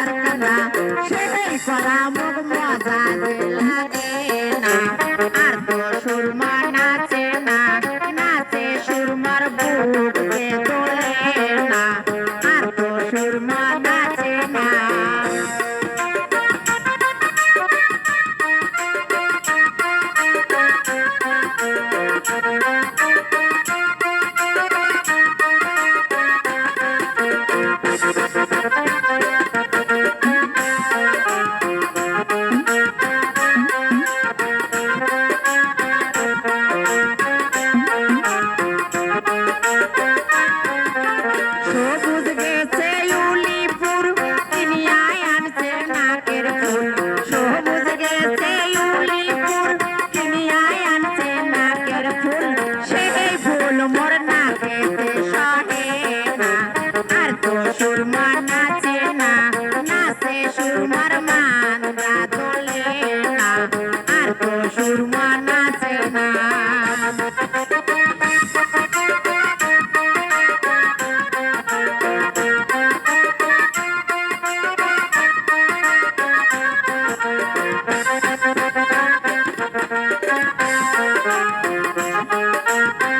পারকানা সেটাই করা মগম সবুজ গেছে উলিপুর কিনিয়ায় আনছে নাকের ফুল। সেই ফুল মোর না। আর তো Surma Thank you.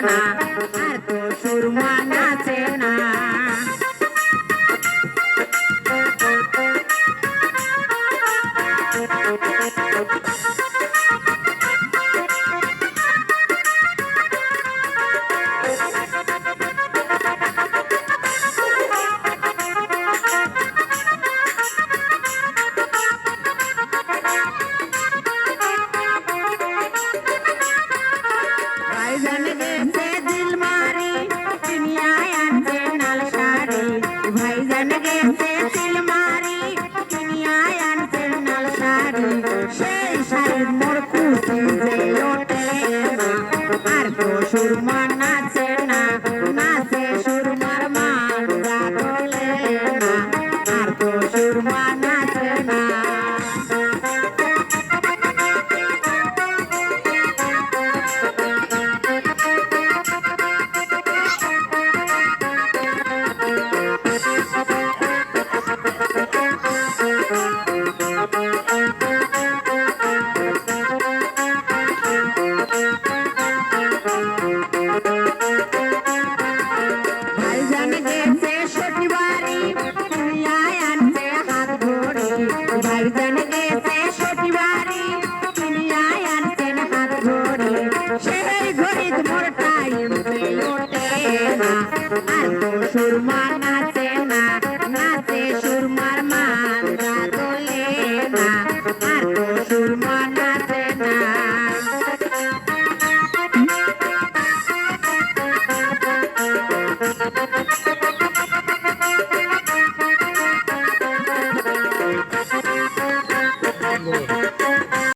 Paraná. I'm not gonna transformar.